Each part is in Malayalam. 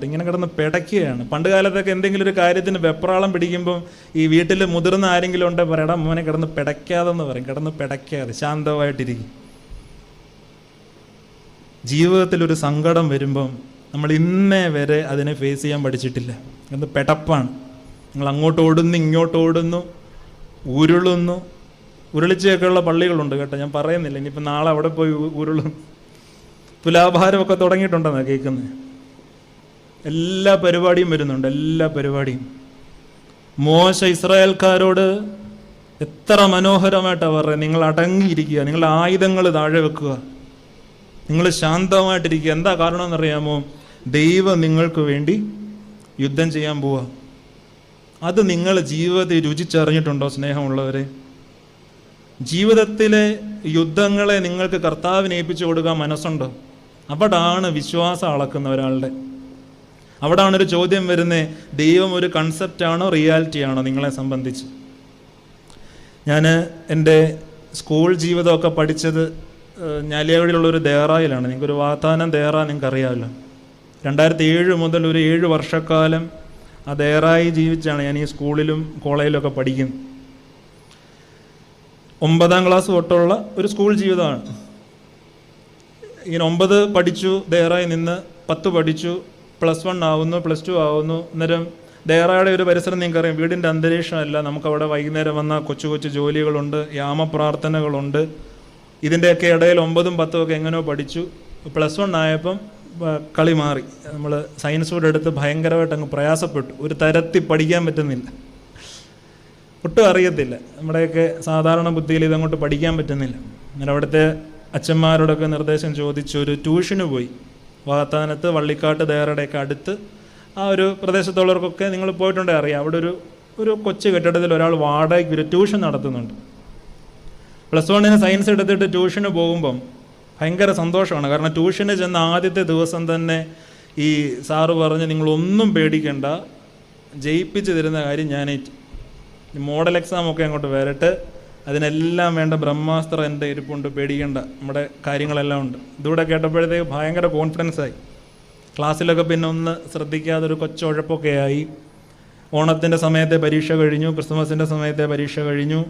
ഇങ്ങനെ കിടന്ന് പിടയ്ക്കുകയാണ്. പണ്ട് കാലത്തൊക്കെ എന്തെങ്കിലും ഒരു കാര്യത്തിന് വെപ്രാളം പിടിക്കുമ്പോൾ ഈ വീട്ടിൽ മുതിർന്ന ആരെങ്കിലും ഉണ്ടെ പറയടാ മോനെ കിടന്ന് പിടയ്ക്കാതെന്ന് പറയും. കിടന്ന് പിടയ്ക്കാതെ ശാന്തമായിട്ടിരിക്കും. ജീവിതത്തിൽ ഒരു സങ്കടം വരുമ്പം നമ്മൾ ഇന്നേ വരെ അതിനെ ഫേസ് ചെയ്യാൻ പഠിച്ചിട്ടില്ല. അത് പെടപ്പാണ്. നിങ്ങൾ അങ്ങോട്ട് ഓടുന്നു ഇങ്ങോട്ട് ഓടുന്നു ഉരുളുന്നു. ഉരുളിച്ചൊക്കെയുള്ള പള്ളികളുണ്ട് കേട്ടോ. ഞാൻ പറയുന്നില്ല. ഇനിയിപ്പോൾ നാളെ അവിടെ പോയി ഉരുളും. തുലാഭാരമൊക്കെ തുടങ്ങിയിട്ടുണ്ടെന്നാണ് കേൾക്കുന്നത് എല്ലാ പരിപാടിയും വരുന്നുണ്ട് എല്ലാ പരിപാടിയും. മോശ ഇസ്രായേൽക്കാരോട് എത്ര മനോഹരമായിട്ടാണ് പറയുന്നത് നിങ്ങൾ അടങ്ങിയിരിക്കുക നിങ്ങളുടെ ആയുധങ്ങൾ താഴെ വെക്കുക. നിങ്ങൾ ശാന്തമായിട്ടിരിക്കുക. എന്താ കാരണം എന്നറിയാമോ ദൈവം നിങ്ങൾക്ക് വേണ്ടി യുദ്ധം ചെയ്യാൻ പോവുക അത് നിങ്ങൾ ജീവിതത്തിൽ രുചിച്ചറിഞ്ഞിട്ടുണ്ടോ സ്നേഹമുള്ളവരെ? ജീവിതത്തിലെ യുദ്ധങ്ങളെ നിങ്ങൾക്ക് കർത്താവിനെ ഏൽപ്പിച്ചു കൊടുക്കാൻ മനസ്സുണ്ടോ? അവിടാണ് വിശ്വാസം അളക്കുന്ന ഒരാളുടെ. അവിടാണ് ഒരു ചോദ്യം വരുന്നത് ദൈവം ഒരു കൺസെപ്റ്റ് ആണോ റിയാലിറ്റി ആണോ നിങ്ങളെ സംബന്ധിച്ച്? ഞാൻ എന്റെ സ്കൂൾ ജീവിതമൊക്കെ പഠിച്ചത് ഞാലിയാവടിയിലുള്ള ഒരു ദേറായിലാണ്. നിങ്ങൾക്കൊരു വാഗ്ദാനം ദേറ നിങ്ങൾക്ക് അറിയാമല്ലോ രണ്ടായിരത്തി ഏഴ് മുതൽ ഒരു ഏഴ് വർഷക്കാലം ആ ദേറായി ജീവിച്ചാണ് ഞാൻ ഈ സ്കൂളിലും കോളേജിലൊക്കെ പഠിക്കുന്നത്. ഒമ്പതാം ക്ലാസ് തൊട്ടുള്ള ഒരു സ്കൂൾ ജീവിതമാണ്. ഇങ്ങനെ ഒമ്പത് പഠിച്ചു ദേറായി നിന്ന് പത്ത് പഠിച്ചു പ്ലസ് വൺ ആവുന്നു പ്ലസ് ടു ആവുന്നു. അന്നേരം ദേറായുടെ ഒരു പരിസരം നിങ്ങൾക്കറിയാം. വീടിന്റെ അന്തരീക്ഷമല്ല. നമുക്കവിടെ വൈകുന്നേരം വന്ന കൊച്ചു കൊച്ചു ജോലികളുണ്ട് യാമപ്രാർത്ഥനകളുണ്ട്. ഇതിന്റെയൊക്കെ ഇടയിൽ ഒമ്പതും പത്തും ഒക്കെ എങ്ങനെയോ പഠിച്ചു. പ്ലസ് വൺ ആയപ്പം കളി മാറി. നമ്മൾ സയൻസ് കൂടെ എടുത്ത് ഭയങ്കരമായിട്ട് അങ്ങ് പ്രയാസപ്പെട്ടു. ഒരു തരത്തിൽ പഠിക്കാൻ പറ്റുന്നില്ല. ഒട്ടും അറിയത്തില്ല. നമ്മുടെയൊക്കെ സാധാരണ ബുദ്ധിയിൽ ഇതങ്ങോട്ട് പഠിക്കാൻ പറ്റുന്നില്ല. അന്നേരം അവിടുത്തെ അച്ഛന്മാരോടൊക്കെ നിർദ്ദേശം ചോദിച്ചു ഒരു ട്യൂഷന് പോയി. വാത്താനത്ത് വള്ളിക്കാട്ട് ദേറയുടെയൊക്കെ അടുത്ത് ആ ഒരു പ്രദേശത്തുള്ളവർക്കൊക്കെ നിങ്ങൾ പോയിട്ടുണ്ടെങ്കിൽ അറിയാം. അവിടെ ഒരു ഒരു കൊച്ചു കെട്ടിടത്തിൽ ഒരാൾ വാടകയ്ക്ക് ഒരു ട്യൂഷൻ നടത്തുന്നുണ്ട്. പ്ലസ് വണ്ണിന് സയൻസ് എടുത്തിട്ട് ട്യൂഷന് പോകുമ്പം ഭയങ്കര സന്തോഷമാണ്. കാരണം ട്യൂഷന് ചെന്ന ആദ്യത്തെ ദിവസം തന്നെ ഈ സാറ് പറഞ്ഞ് നിങ്ങളൊന്നും പേടിക്കേണ്ട ജയിപ്പിച്ച് തരുന്ന കാര്യം ഞാൻ മോഡൽ എക്സാം ഒക്കെ അങ്ങോട്ട് വരട്ടെ. അതിനെല്ലാം വേണ്ട ബ്രഹ്മാസ്ത്രം എന്റെ ഇരിപ്പുണ്ട് പേടിക്കേണ്ട. നമ്മുടെ കാര്യങ്ങളെല്ലാം ഉണ്ട്. ഇതുകൂടെ കേട്ടപ്പോഴത്തേക്ക് ഭയങ്കര കോൺഫിഡൻസ് ആയി. ക്ലാസ്സിലൊക്കെ പിന്നെ ഒന്ന് ശ്രദ്ധിക്കാതെ ഒരു കൊച്ചുഴപ്പൊക്കെ ആയി ഓണത്തിന്റെ സമയത്തെ പരീക്ഷ കഴിഞ്ഞു ക്രിസ്മസിന്റെ സമയത്തെ പരീക്ഷ കഴിഞ്ഞു.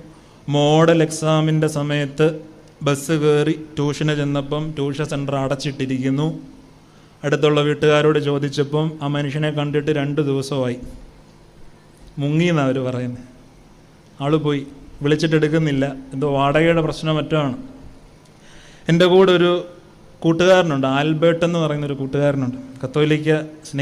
മോഡൽ എക്സാമിന്റെ സമയത്ത് ബസ് കയറി ട്യൂഷന് ചെന്നപ്പം ട്യൂഷൻ സെന്റർ അടച്ചിട്ടിരിക്കുന്നു. അടുത്തുള്ള വീട്ടുകാരോട് ചോദിച്ചപ്പം ആ മനുഷ്യനെ കണ്ടിട്ട് രണ്ട് ദിവസമായി. മുങ്ങിയെന്നാണ് അവർ പറയുന്നത് ആൾ പോയി. വിളിച്ചിട്ട് എടുക്കുന്നില്ല എന്തോ വാടകയുടെ പ്രശ്നം മറ്റുമാണ് എന്റെ കൂടെ ഒരു കൂട്ടുകാരനുണ്ട് ആൽബർട്ട് എന്ന് പറയുന്ന ഒരു കൂട്ടുകാരനുണ്ട്. കത്തോലിക്ക സ്നേഹി